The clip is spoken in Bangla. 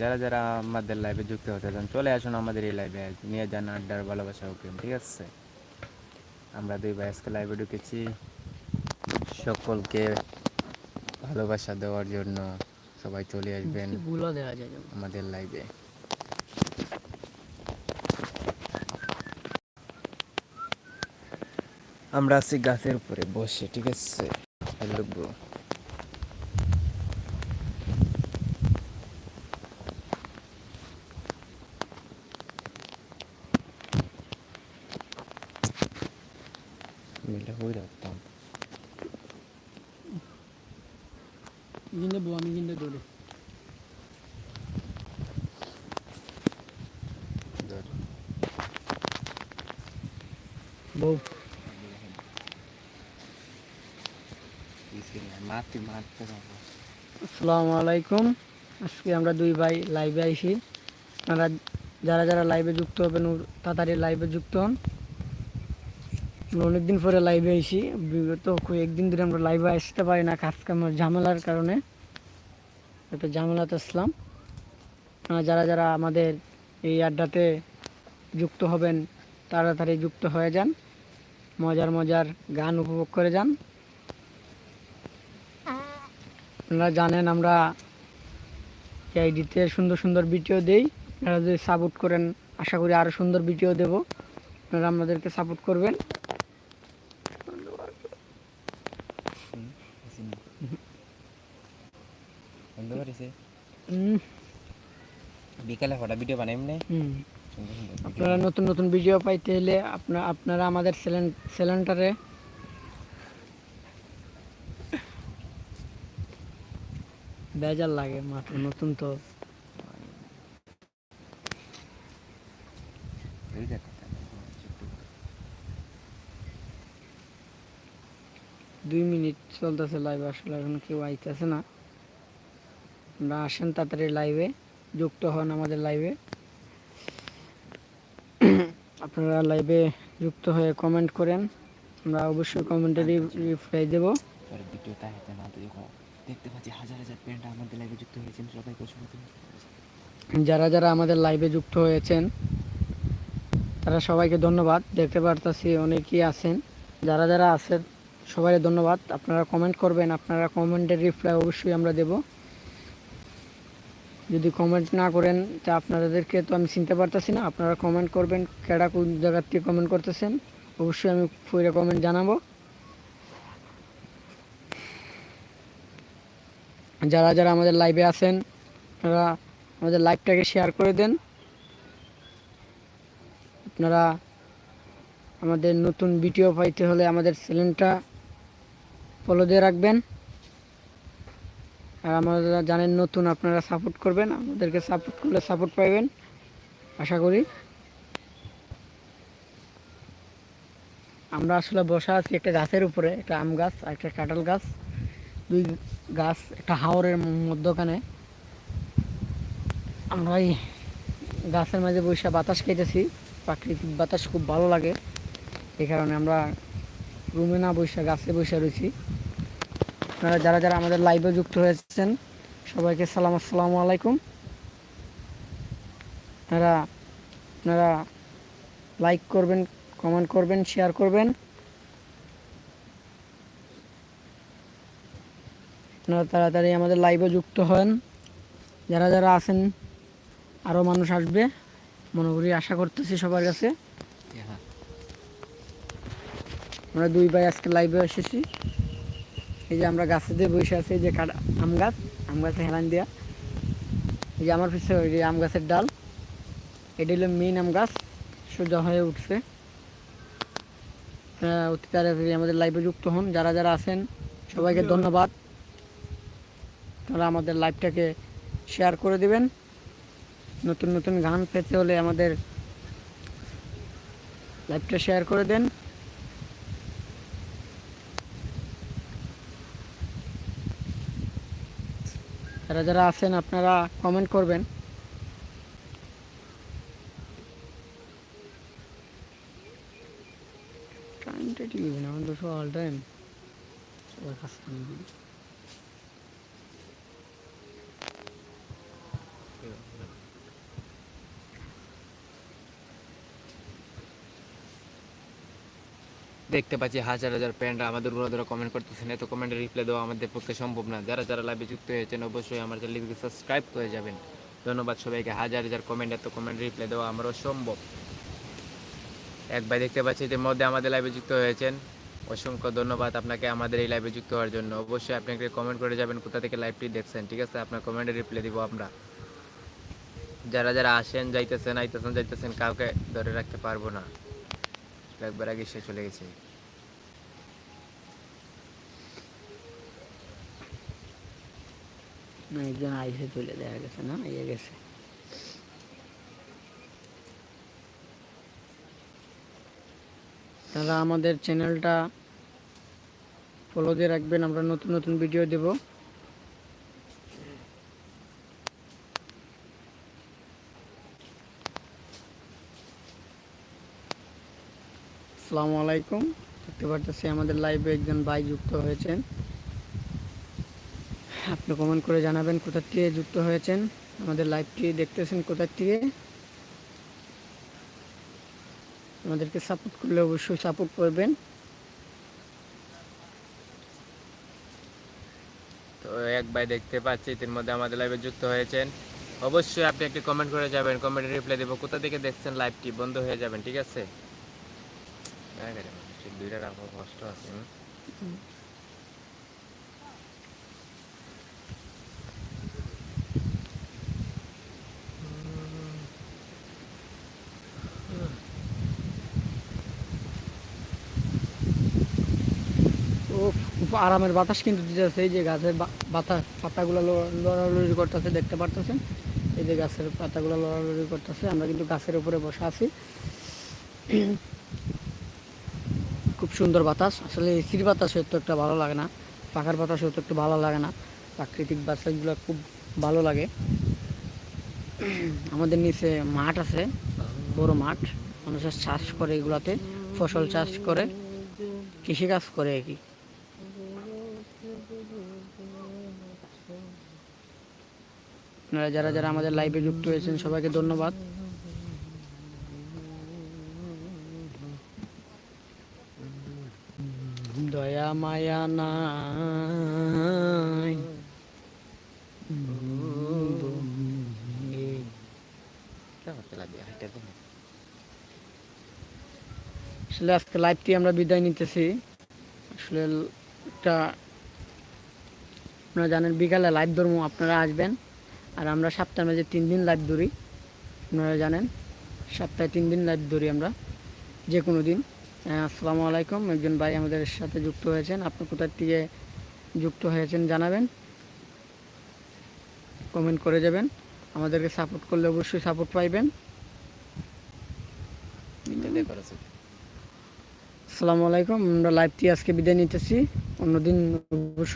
যারা যারা আমাদের লাইভে যুক্ত হতে চান চলে আসুন আমাদের এই লাইভে নিয়ে যান আড্ডার ভালোবাসা ওকে ঠিক আছে? আমরা দুই ভাই আজকে লাইভে ঢুকেছি। সকলকে ভালোবাসা দেওয়ার জন্য সবাই চলে আসবেন। আমাদের লাইভে আমরা আছি গাছের উপরে বসে ঠিক আছে? হ্যালো মিলে হয়ে রাখতাম কিন্তু আমি কিন্তু দৌড়ে বউ আসসালামু আলাইকুম আজকে আমরা দুই ভাই লাইভে আইছি আপনারা যারা যারা লাইভে যুক্ত হবেন তাড়াতাড়ি লাইভে যুক্ত হন আমরা অনেকদিন পরে লাইভে আইছি। বিগত কয়েকদিন ধরে আমরা লাইভে আসতে পারি না কাজ কামের ঝামেলার কারণে। একটা ঝামেলাতে আসলাম। যারা যারা আমাদের এই আড্ডাতে যুক্ত হবেন, তাড়াতাড়ি যুক্ত হয়ে যান। মজার মজার গান উপভোগ করে যান। আপনারা জানেন, আমরা আইডিতে সুন্দর সুন্দর ভিডিও দেই। আপনারা যদি সাপোর্ট করেন, আশা করি আরও সুন্দর ভিডিও দেব। আপনারা আমাদেরকে সাপোর্ট করবেন। বিকালে হঠাৎ ভিডিও বানাই এমনি আপনারা নতুন নতুন ভিডিও পাইতে হলে আপনারা আপনারা আমাদের চ্যানেলটারে বেজার লাগে মাত্র নতুন তো। দুই মিনিট চলতেছে লাইভ আসলে এখন কেউ আইতেছে না। আমরা আসেন তাড়াতাড়ি লাইভে যুক্ত হন আমাদের লাইভে আপনারা লাইভে যুক্ত হয়ে কমেন্ট করেন আমরা অবশ্যই কমেন্টে রিপ্লাই দেবো। পরে ভিডিও তাহিতে না তো দেখো দেখতে পাচ্ছি হাজার হাজার প্যান্ট আমাদের লাইভে যুক্ত হয়েছেন সবাইকে যারা যারা আমাদের লাইভে যুক্ত হয়েছেন তারা সবাইকে ধন্যবাদ। দেখতে পারতাছি অনেকেই আছেন। যারা যারা আছেন সবাই ধন্যবাদ। আপনারা কমেন্ট করবেন আপনারা কমেন্টের রিপ্লাই অবশ্যই আমরা দেব। যদি কমেন্ট না করেন, তা আপনাদেরকে তো আমি চিনতে পারতাছি না। আপনারা কমেন্ট করবেন, কেডা কোন জায়গার থেকে কমেন্ট করতেছেন? অবশ্যই আমি পুরো কমেন্ট জানাব। যারা যারা আমাদের লাইভে আছেন, আপনারা আমাদের লাইভটাকে শেয়ার করে দেন। আপনারা আমাদের নতুন ভিডিও পাইতে হলে আমাদের চ্যানেলটা ফলো দিয়ে রাখবেন। আর আমাদের জানেন নতুন আপনারা সাপোর্ট করবেন, আমাদেরকে সাপোর্ট করলে সাপোর্ট পাইবেন। আশা করি। আমরা আসলে বসা আছি একটা গাছের উপরে, একটা আম গাছ আর একটা কাঁঠাল গাছ। দুই গাছ, একটা হাওরের মধ্যখানে। আমরা এই গাছের মাঝে বসে বাতাস খাইতেছি। প্রাকৃতিক বাতাস খুব ভালো লাগে। এই কারণে আমরা রুমে না বসে, গাছে বসে রয়েছি। আপনারা যারা যারা আমাদের লাইভে যুক্ত হয়েছেন সবাইকে সালাম আসসালামু আলাইকুম। আপনারা আপনারা লাইক করবেন কমেন্ট করবেন শেয়ার করবেন। আপনারা তাড়াতাড়ি আমাদের লাইভে যুক্ত হন। যারা যারা আছেন আরও মানুষ আসবে। মনে করি আশা করতেছি সবার কাছে। আমরা দুই ভাই আজকে লাইভে এসেছি। এই যে আমরা গাছে দিয়ে বসে আছি এই যে কাটা আম গাছ আম গাছে হেলান দেওয়া এই যে আমার পিছনে ওই যে আম গাছের ডাল। এটা হলো মেন আম গাছ সোজা হয়ে উঠছে। আপনারা অতি তাড়াতাড়ি আমাদের লাইভে যুক্ত হন। যারা যারা আছেন সবাইকে ধন্যবাদ। তারা আমাদের লাইভটাকে শেয়ার করে দিবেন। নতুন নতুন গান পেতে হলে আমাদের লাইভটা শেয়ার করে দেন। যারা যারা আছেন আপনারা কমেন্ট করবেন। আমাদের তো অল টাইম দেখতে পাচ্ছি, হাজার হাজার প্যান্ট আমাদের উপরে ধরে কমেন্ট করতেছেন। এত কমেন্টের রিপ্লাই দেওয়া আমাদের পক্ষে সম্ভব না। যারা যারা লাইভে যুক্ত হয়েছেন, অবশ্যই আমার চ্যানেলটিকে সাবস্ক্রাইব করে যাবেন। ধন্যবাদ সবাইকে। হাজার হাজার কমেন্ট এত কমেন্ট রিপ্লাই দেওয়া আমারও সম্ভব। এক ভাই দেখতে পাচ্ছি যে মধ্যে আমাদের লাইভে যুক্ত হয়েছেন। অসংখ্য ধন্যবাদ আপনাকে আমাদের এই লাইভে যুক্ত হওয়ার জন্য। অবশ্যই আপনাকে কমেন্ট করে যাবেন, কোথা থেকে লাইভটি দেখছেন, ঠিক আছে? আপনার কমেন্টে রিপ্লাই দিব আমরা। যারা যারা আসেন, যাইতেছেন, আইতেছেন, যাইতেছেন, কাউকে ধরে রাখতে পারব না। একবার আগে সে চলে গেছে। না একজন আইসে চলে দেখা গেছে, না? ইয়ে গেছে। তারা আমাদের চ্যানেলটা ফলো দিয়ে রাখবেন, আমরা নতুন নতুন ভিডিও দেব। আসসালামু আলাইকুম। দেখতে পারতেছি আমাদের লাইভে একজন ভাই যুক্ত হয়েছেন। আপনি কমেন্ট করে জানাবেন কোথা থেকে যুক্ত হয়েছেন। আমাদের লাইভটি দেখতেছেন কোথা থেকে। আমাদেরকে সাপোর্ট করলে অবশ্যই সাপোর্ট করবেন। তো এক ভাই দেখতে পাচ্ছি এর মধ্যে আমাদের লাইভে যুক্ত হয়েছেন। অবশ্যই আপনি একটি কমেন্ট করে যাবেন কমেন্টে রিপ্লাই দেবো। কোথা থেকে দেখছেন লাইভটি বন্ধ হয়ে যাবেন, ঠিক আছে? হ্যাঁ দুইটা রাখা, কষ্ট আছে। আরামের বাতাস কিন্তু দিতেছে। এই যে গাছের বাতাস, পাতাগুলো লড়ালড়ি করতেছে, দেখতে পারতেছেন? এই যে গাছের পাতাগুলো লড়ালড়ি করতেছে। আমরা কিন্তু গাছের উপরে বসে আছি। খুব সুন্দর বাতাস। আসলে এসির বাতাস হয়তো একটা ভালো লাগে না। পাখার বাতাস হয়তো একটু ভালো লাগে না। প্রাকৃতিক বাতাসগুলো খুব ভালো লাগে। আমাদের নিচে মাঠ আছে, বড় মাঠ। মানুষের চাষ করে এগুলাতে, ফসল চাষ করে, কৃষিকাজ করে আর কি। আপনারা যারা যারা আমাদের লাইভে যুক্ত হয়েছেন, সবাইকে ধন্যবাদ। দয়া মায়া নাই। আসলে আজকে লাইভটি আমরা বিদায় নিতেছি। আসলে একটা, আপনারা জানেন বিকালে লাইভ ধর্ম, আপনারা আসবেন। আর আমরা সপ্তাহের মাঝে তিন দিন লাইভ ধরি। আপনারা জানেন সপ্তাহে তিন দিন লাইভ ধরি আমরা, যে কোনো দিন। আসসালামু আলাইকুম। একজন ভাই আমাদের সাথে যুক্ত হয়েছেন। আপনি কোথার থেকে যুক্ত হয়েছেন জানাবেন। কমেন্ট করে যাবেন। আমাদেরকে সাপোর্ট করলে অবশ্যই সাপোর্ট পাইবেন। আসসালামু আলাইকুম। আমরা লাইভটি আজকে বিদায় নিতেছি। অন্যদিন অবশ্যই